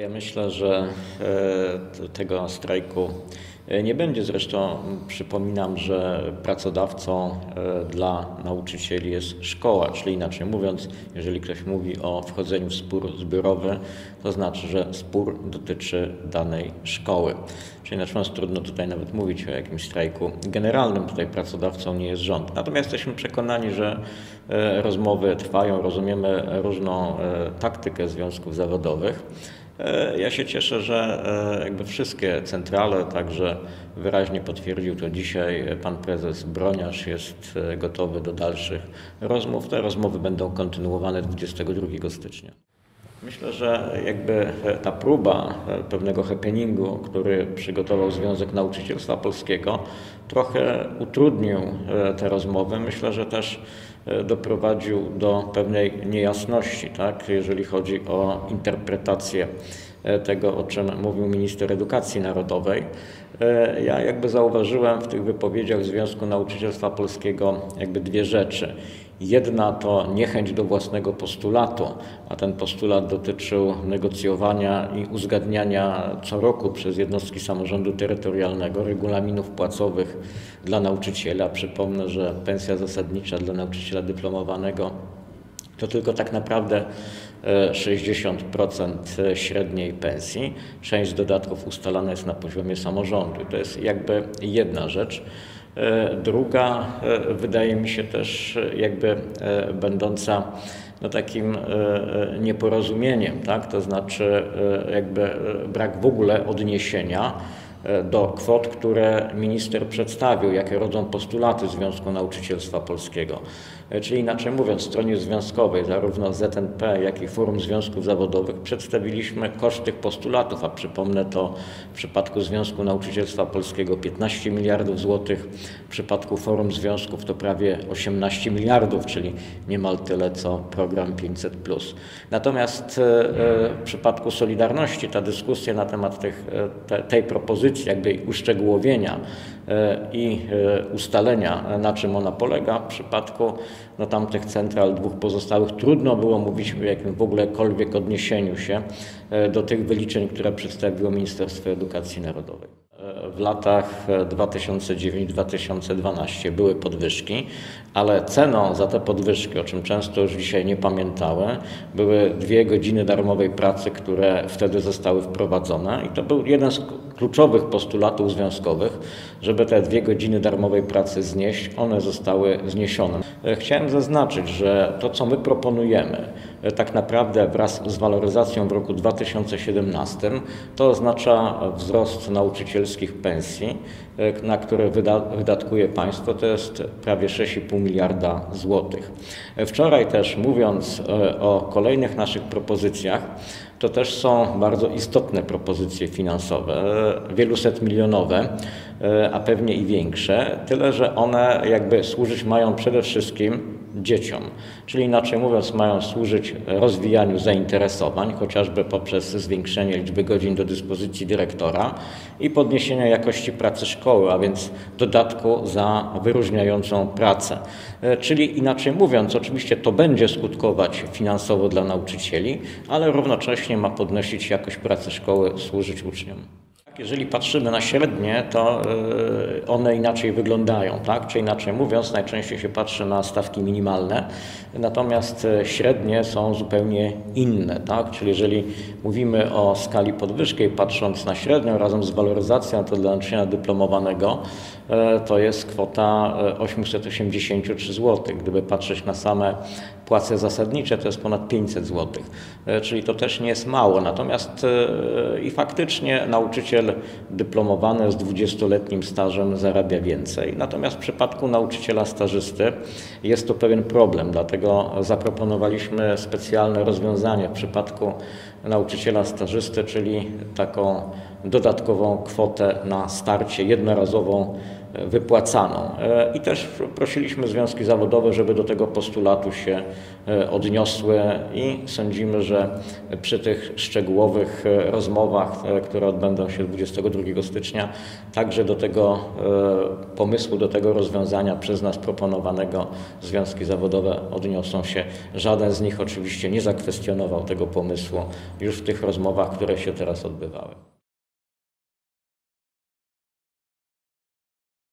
Ja myślę, że tego strajku nie będzie. Zresztą przypominam, że pracodawcą dla nauczycieli jest szkoła, czyli inaczej mówiąc, jeżeli ktoś mówi o wchodzeniu w spór zbiorowy, to znaczy, że spór dotyczy danej szkoły. Czyli inaczej mówiąc, trudno tutaj nawet mówić o jakimś strajku generalnym. Tutaj pracodawcą nie jest rząd. Natomiast jesteśmy przekonani, że rozmowy trwają, rozumiemy różną taktykę związków zawodowych. Ja się cieszę, że jakby wszystkie centrale, także wyraźnie potwierdził to dzisiaj pan prezes Broniarz, jest gotowy do dalszych rozmów. Te rozmowy będą kontynuowane 22 stycznia. Myślę, że jakby ta próba pewnego happeningu, który przygotował Związek Nauczycielstwa Polskiego, trochę utrudnił te rozmowy. Myślę, że też doprowadził do pewnej niejasności, tak, jeżeli chodzi o interpretację tego, o czym mówił minister edukacji narodowej. Ja jakby zauważyłem w tych wypowiedziach Związku Nauczycielstwa Polskiego jakby dwie rzeczy. Jedna to niechęć do własnego postulatu, a ten postulat dotyczył negocjowania i uzgadniania co roku przez jednostki samorządu terytorialnego regulaminów płacowych dla nauczyciela. Przypomnę, że pensja zasadnicza dla nauczyciela dyplomowanego to tylko tak naprawdę 60% średniej pensji. Część dodatków ustalana jest na poziomie samorządu. To jest jakby jedna rzecz. Druga wydaje mi się też jakby będąca no takim nieporozumieniem, tak? to znaczy jakby brak w ogóle odniesienia do kwot, które minister przedstawił, jakie rodzą postulaty Związku Nauczycielstwa Polskiego. Czyli inaczej mówiąc, stronie związkowej, zarówno ZNP, jak i Forum Związków Zawodowych, przedstawiliśmy koszt tych postulatów, a przypomnę to w przypadku Związku Nauczycielstwa Polskiego 15 miliardów złotych, w przypadku Forum Związków to prawie 18 miliardów, czyli niemal tyle co program 500. Natomiast w przypadku Solidarności ta dyskusja na temat tych, te, tej propozycji, jakby uszczegółowienia i ustalenia, na czym ona polega, w przypadku no, tamtych central dwóch pozostałych trudno było mówić o jakimś w ogólekolwiek odniesieniu się do tych wyliczeń, które przedstawiło Ministerstwo Edukacji Narodowej. W latach 2009-2012 były podwyżki, ale ceną za te podwyżki, o czym często już dzisiaj nie pamiętały, były dwie godziny darmowej pracy, które wtedy zostały wprowadzone i to był jeden z kluczowych postulatów związkowych, żeby te dwie godziny darmowej pracy znieść, one zostały zniesione. Chciałem zaznaczyć, że to, co my proponujemy, tak naprawdę wraz z waloryzacją w roku 2017, to oznacza wzrost nauczycielskich pensji, na które wydatkuje państwo, to jest prawie 6,5 miliarda złotych. Wczoraj też mówiąc o kolejnych naszych propozycjach, to też są bardzo istotne propozycje finansowe, wieluset milionowe, a pewnie i większe, tyle że one jakby służyć mają przede wszystkim dzieciom. Czyli inaczej mówiąc, mają służyć rozwijaniu zainteresowań, chociażby poprzez zwiększenie liczby godzin do dyspozycji dyrektora i podniesienia jakości pracy szkoły, a więc dodatku za wyróżniającą pracę. Czyli inaczej mówiąc, oczywiście to będzie skutkować finansowo dla nauczycieli, ale równocześnie ma podnosić jakość pracy szkoły, służyć uczniom. Jeżeli patrzymy na średnie, to one inaczej wyglądają, tak? Czy inaczej mówiąc, najczęściej się patrzy na stawki minimalne, natomiast średnie są zupełnie inne, tak? Czyli jeżeli mówimy o skali podwyżki, patrząc na średnią razem z waloryzacją, to dla nauczyciela dyplomowanego to jest kwota 883 zł. Gdyby patrzeć na same płace zasadnicze, to jest ponad 500 zł. Czyli to też nie jest mało. Natomiast i faktycznie nauczyciel dyplomowany z 20-letnim stażem zarabia więcej. Natomiast w przypadku nauczyciela stażysty jest to pewien problem, dlatego zaproponowaliśmy specjalne rozwiązanie w przypadku nauczyciela stażysty, czyli taką dodatkową kwotę na starcie jednorazową wypłacaną. E, I też prosiliśmy związki zawodowe, żeby do tego postulatu się e, odniosły i sądzimy, że przy tych szczegółowych e, rozmowach, które odbędą się 22 stycznia, także do tego pomysłu, do tego rozwiązania przez nas proponowanego związki zawodowe odniosą się. Żaden z nich oczywiście nie zakwestionował tego pomysłu już w tych rozmowach, które się teraz odbywały.